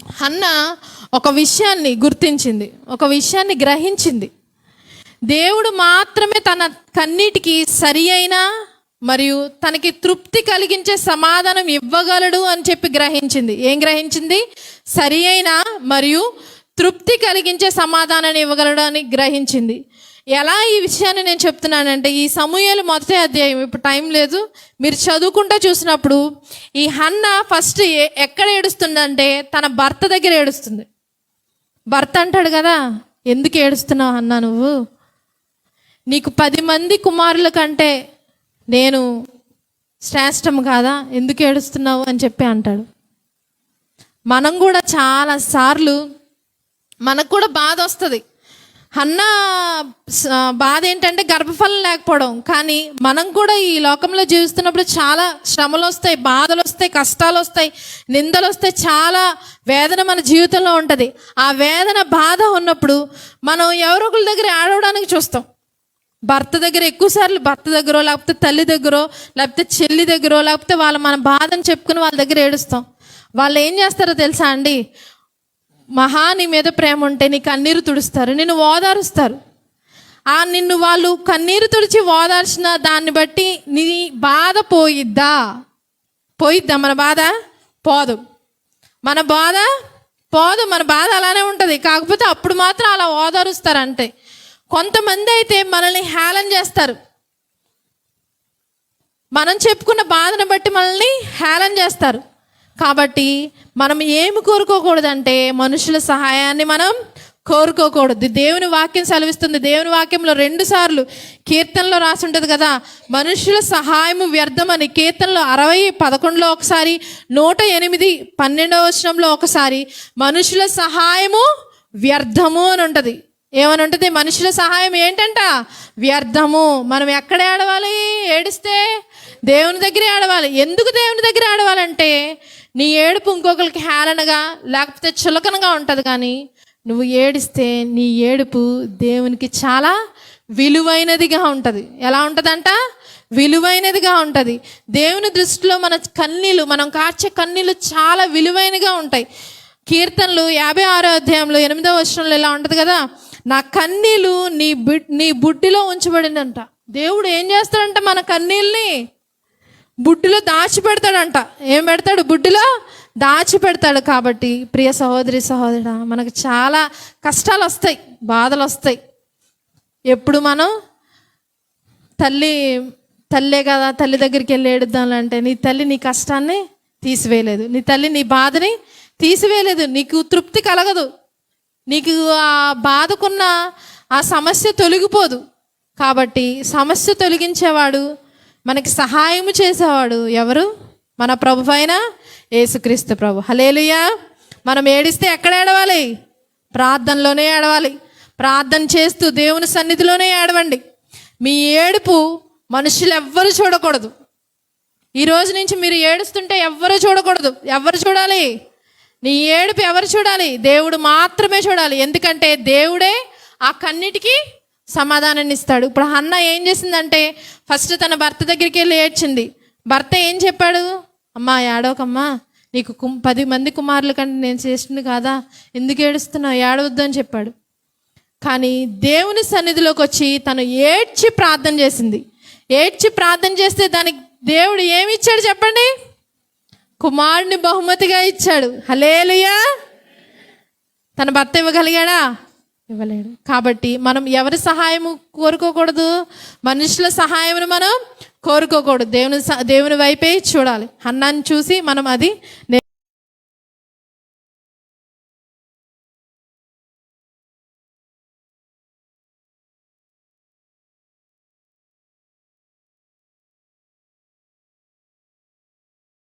హన్న ఒక విషయాన్ని గుర్తించింది ఒక విషయాన్ని గ్రహించింది. దేవుడు మాత్రమే తన కన్నీటికి సరి అయిన మరియు తనకి తృప్తి కలిగించే సమాధానం ఇవ్వగలడు అని చెప్పి గ్రహించింది. ఏం గ్రహించింది? సరి అయిన మరియు తృప్తి కలిగించే సమాధానాన్ని ఇవ్వగలడు అని గ్రహించింది. ఎలా ఈ విషయాన్ని నేను చెప్తున్నానంటే ఈ సమూహాలు మొదటి అధ్యాయం ఇప్పుడు టైం లేదు. మీరు చదువుకుంటూ చూసినప్పుడు ఈ హన్న ఫస్ట్ ఏ- ఎక్కడ ఏడుస్తుందంటే తన భర్త దగ్గర ఏడుస్తుంది. భర్త అంటాడు కదా ఎందుకు ఏడుస్తున్నావు అన్నా నువ్వు? నీకు పది మంది కుమారుల కంటే నేను శ్రేష్టం కాదా? ఎందుకు ఏడుస్తున్నావు? అని చెప్పి అంటాడు. మనం కూడా చాలా సార్లు మనకు కూడా బాధ వస్తుంది. అన్న బాధ ఏంటంటే గర్భఫలం లేకపోవడం. కానీ మనం కూడా ఈ లోకంలో జీవిస్తున్నప్పుడు చాలా శ్రమలు వస్తాయి బాధలు వస్తాయి కష్టాలు వస్తాయి నిందలు వస్తాయి చాలా వేదన మన జీవితంలో ఉంటుంది. ఆ వేదన బాధ ఉన్నప్పుడు మనం ఎవరో ఒకరి దగ్గర ఆడవడానికి చూస్తాం. భర్త దగ్గర ఎక్కువసార్లు భర్త దగ్గర లేకపోతే తల్లి దగ్గర లేకపోతే చెల్లి దగ్గర లేకపోతే వాళ్ళ మన బాధను చెప్పుకుని వాళ్ళ దగ్గర ఏడుస్తాం. వాళ్ళు ఏం చేస్తారో తెలుసా అండి? మహా నీ మీద ప్రేమ ఉంటే నీ కన్నీరు తుడుస్తారు నిన్ను ఓదారుస్తారు. ఆ నిన్ను వాళ్ళు కన్నీరు తుడిచి ఓదార్చిన దాన్ని బట్టి నీ బాధ పోయిద్దా? పోయిద్దా మన బాధ? పోదు. మన బాధ? పోదు. మన బాధ అలానే ఉంటుంది. కాకపోతే అప్పుడు మాత్రం అలా ఓదారుస్తారు అంటే కొంతమంది అయితే మనల్ని హేళన చేస్తారు. మనం చెప్పుకున్న బాధను బట్టి మనల్ని హేళన చేస్తారు. కాబట్టి మనం ఏమి కోరుకోకూడదంటే మనుషుల సహాయాన్ని మనం కోరుకోకూడదు. దేవుని వాక్యం సెలవిస్తుంది. దేవుని వాక్యంలో రెండు సార్లు కీర్తనలో రాసి ఉంటుంది కదా మనుషుల సహాయము వ్యర్థమని కీర్తనలో అరవై పదకొండులో ఒకసారి నూట ఎనిమిది పన్నెండవ వచనంలో ఒకసారి మనుషుల సహాయము వ్యర్థము అని ఉంటుంది. ఏమని ఉంటుంది? మనుషుల సహాయం ఏంటంట? వ్యర్థము. మనం ఎక్కడ ఏడవాలి? ఏడిస్తే దేవుని దగ్గరే ఆడవాలి ఎందుకు దేవుని దగ్గర ఆడవాలంటే నీ ఏడుపు ఇంకొకరికి హేళనగా లేకపోతే చులకనగా ఉంటుంది కానీ నువ్వు ఏడిస్తే నీ ఏడుపు దేవునికి చాలా విలువైనదిగా ఉంటుంది. ఎలా ఉంటుందంట? విలువైనదిగా ఉంటుంది. దేవుని దృష్టిలో మన కన్నీళ్ళు మనం కార్చే కన్నీళ్ళు చాలా విలువైనగా ఉంటాయి. కీర్తనలు యాభై ఆరో అధ్యాయంలో ఎనిమిదో వర్షంలో ఇలా ఉంటుంది కదా నా కన్నీళ్ళు నీ బి నీ బుడ్డిలో ఉంచబడిందంట దేవుడు ఏం చేస్తాడంట మన కన్నీళ్ళని? బుడ్డిలో దాచి పెడతాడంట ఏం పెడతాడు? బుడ్డిలో దాచి పెడతాడు కాబట్టి. ప్రియ సహోదరి సహోదరుడా మనకు చాలా కష్టాలు వస్తాయి బాధలు వస్తాయి ఎప్పుడు మనం తల్లి తల్లే కదా తల్లి దగ్గరికి వెళ్ళి ఏడుద్దామంటే నీ తల్లి నీ కష్టాన్ని తీసివేయలేదు. నీ తల్లి నీ బాధని తీసివేయలేదు. నీకు తృప్తి కలగదు. నీకు ఆ బాధకున్న ఆ సమస్య తొలగిపోదు. కాబట్టి సమస్య తొలగించేవాడు మనకి సహాయము చేసేవాడు ఎవరు? మన ప్రభు అయిన యేసుక్రీస్తు ప్రభు. హలేలుయా మనం ఏడిస్తే ఎక్కడ ఏడవాలి? ప్రార్థనలోనే ఏడవాలి. ప్రార్థన చేస్తూ దేవుని సన్నిధిలోనే ఏడవండి. మీ ఏడుపు మనుషులు ఎవ్వరు చూడకూడదు. ఈ రోజు నుంచి మీరు ఏడుస్తుంటే ఎవ్వరు చూడకూడదు. ఎవరు చూడాలి? నీ ఏడుపు ఎవరు చూడాలి? దేవుడు మాత్రమే చూడాలి. ఎందుకంటే దేవుడే ఆ కన్నిటికి సమాధానాన్ని ఇస్తాడు ఇప్పుడు అన్న ఏం చేసిందంటే ఫస్ట్ తన భర్త దగ్గరికి వెళ్ళి ఏడ్చింది. భర్త ఏం చెప్పాడు? అమ్మా ఏడవకమ్మా. నీకు కుం పది మంది కుమారుల కంటే నేను చేసింది కాదా? ఎందుకు ఏడుస్తున్నావు? ఏడవద్దు అని చెప్పాడు. కానీ దేవుని సన్నిధిలోకి వచ్చి తను ఏడ్చి ప్రార్థన చేసింది. ఏడ్చి ప్రార్థన చేస్తే దానికి దేవుడు ఏమి ఇచ్చాడు చెప్పండి? కుమారుని బహుమతిగా ఇచ్చాడు. హలేలుయా తన భర్త ఇవ్వగలిగాడా? ఇవ్వలేడు. కాబట్టి మనం ఎవరి సహాయము కోరుకోకూడదు? మనుషుల సహాయమును మనం కోరుకోకూడదు. దేవుని దేవుని వైపే చూడాలి. అన్నాన్ని చూసి మనం అది